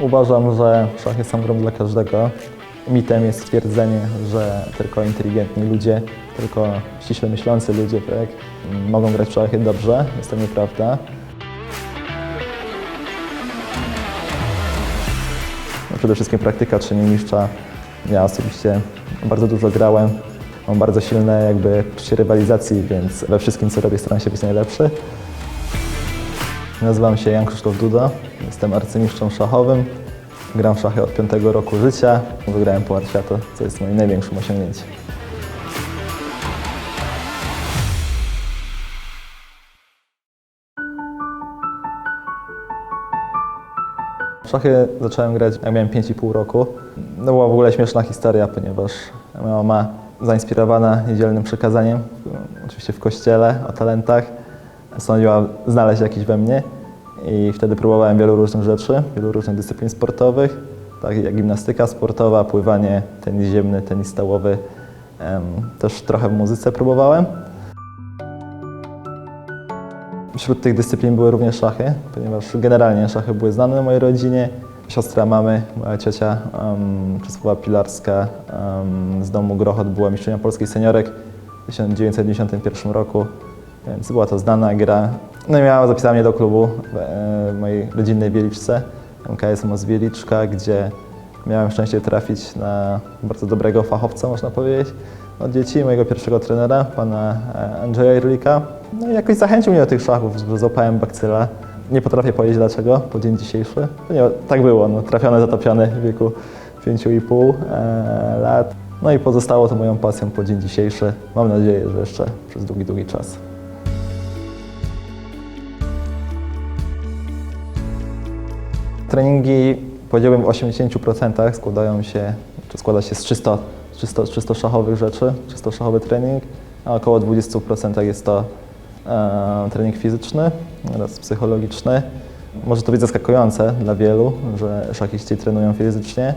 Uważam, że szachy są grą dla każdego. Mitem jest stwierdzenie, że tylko inteligentni ludzie, tylko ściśle myślący ludzie tak, mogą grać w szachy dobrze. Jest to nieprawda. Przede wszystkim praktyka czyni mistrza. Ja osobiście bardzo dużo grałem. Mam bardzo silne jakby poczucie rywalizacji, więc we wszystkim co robię staram się być najlepszy. Nazywam się Jan Krzysztof Duda, jestem arcymistrzem szachowym. Gram w szachy od 5 roku życia. Wygrałem Puchar Świata, co jest moim największym osiągnięciem. Szachy zacząłem grać, jak miałem 5,5 roku. Była w ogóle śmieszna historia, ponieważ moja mama zainspirowana niedzielnym przekazaniem, oczywiście w kościele, o talentach, sądziła znaleźć jakiś we mnie i wtedy próbowałem wielu różnych rzeczy, wielu różnych dyscyplin sportowych, takich jak gimnastyka sportowa, pływanie, tenis ziemny, tenis stołowy. Też trochę w muzyce próbowałem. Wśród tych dyscyplin były również szachy, ponieważ generalnie szachy były znane mojej rodzinie. Siostra mamy, moja ciocia um, Czesława Pilarska em, z domu Grochot była mistrzynią polskiej seniorek w 1991 roku, więc była to znana gra. No i miała zapisała mnie do klubu w, e, mojej rodzinnej Wieliczce, MKS Mozwieliczka, gdzie miałem szczęście trafić na bardzo dobrego fachowca, można powiedzieć, od dzieci, mojego pierwszego trenera, pana e, Andrzeja Irlika. No i jakoś zachęcił mnie do tych szachów, że złapałem bakcyla. Nie potrafię powiedzieć dlaczego po dzień dzisiejszy. Nie, tak było, no, trafiony, zatopiony w wieku 5,5 e, lat. No i pozostało to moją pasją po dzień dzisiejszy. Mam nadzieję, że jeszcze przez długi, długi czas. Treningi powiedziałbym w 80% składają się, czy składa się z czysto, czysto, czysto szachowych rzeczy, czysto szachowy trening, a około 20% jest to trening fizyczny oraz psychologiczny. Może to być zaskakujące dla wielu, że szachiści trenują fizycznie,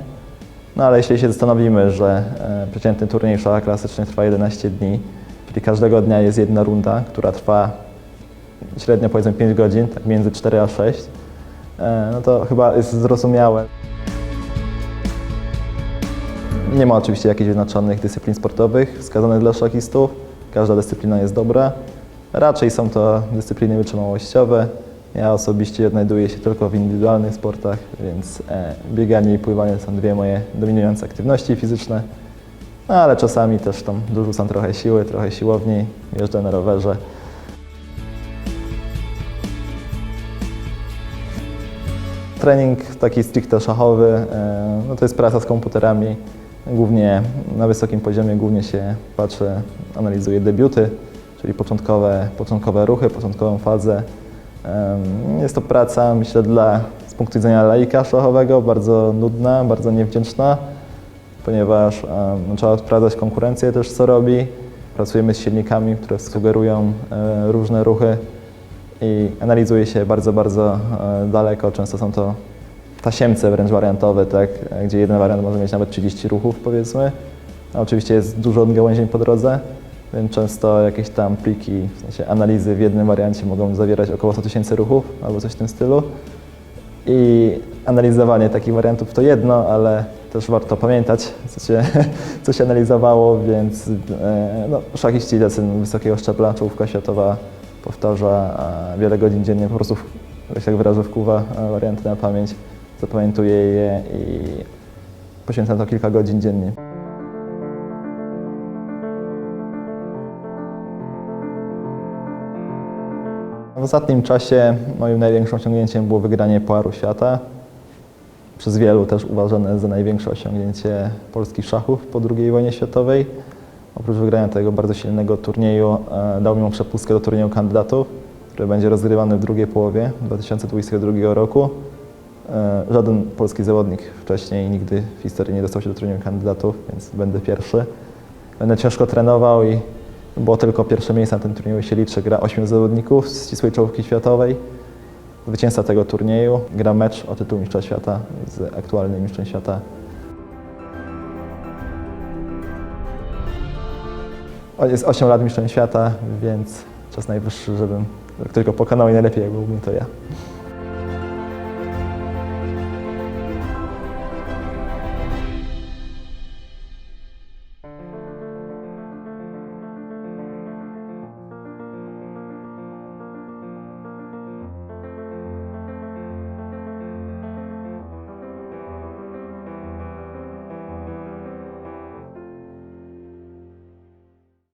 no ale jeśli się zastanowimy, że e, przeciętny turniej szacha klasyczny trwa 11 dni, czyli każdego dnia jest jedna runda, która trwa średnio powiedzmy 5 godzin, tak między 4 a 6, e, no to chyba jest zrozumiałe. Nie ma oczywiście jakichś wyznaczonych dyscyplin sportowych wskazanych dla szachistów. Każda dyscyplina jest dobra. Raczej są to dyscypliny wytrzymałościowe. Ja osobiście odnajduję się tylko w indywidualnych sportach, więc e, bieganie i pływanie są dwie moje dominujące aktywności fizyczne. No ale czasami też tam dorzucam trochę siły, trochę siłowni, jeżdżę na rowerze. Trening taki stricte szachowy, e, no to jest praca z komputerami. Głównie na wysokim poziomie głównie się patrzy, analizuje debiuty, czyli początkowe, początkowe ruchy, początkową fazę. Jest to praca, myślę, dla, z punktu widzenia laika szachowego bardzo nudna, bardzo niewdzięczna, ponieważ no, trzeba sprawdzać konkurencję też, co robi. Pracujemy z silnikami, które sugerują e, różne ruchy i analizuje się bardzo, bardzo e, daleko. Często są to tasiemce wręcz wariantowe, tak, gdzie jeden wariant może mieć nawet 30 ruchów, powiedzmy. A oczywiście jest dużo odgałęzień po drodze, więc często jakieś tam pliki, w sensie analizy w jednym wariancie mogą zawierać około 100 tysięcy ruchów albo coś w tym stylu. I analizowanie takich wariantów to jedno, ale też warto pamiętać, co się, co się analizowało, więc e, no, szachiści tacy wysokiego szczebla, czołówka światowa powtarza wiele godzin dziennie, po prostu, się tak wyrażę, wkuwa e, warianty na pamięć, zapamiętuje je i poświęca to kilka godzin dziennie. W ostatnim czasie moim największym osiągnięciem było wygranie Pucharu Świata. Przez wielu też uważane za największe osiągnięcie polskich szachów po II wojnie światowej. Oprócz wygrania tego bardzo silnego turnieju e, dał mi przepustkę do turnieju kandydatów, który będzie rozgrywany w drugiej połowie 2022 roku. E, Żaden polski zawodnik wcześniej nigdy w historii nie dostał się do turnieju kandydatów, więc będę pierwszy. Będę ciężko trenował i było tylko pierwsze miejsce na tym turnieju się liczy. Gra ośmiu zawodników z ścisłej czołówki światowej. Zwycięzca tego turnieju gra mecz o tytuł mistrza świata z aktualnym mistrzem świata Jest 8 lat mistrzem świata, więc czas najwyższy, żebym ktoś go pokonał i najlepiej jak byłbym to ja.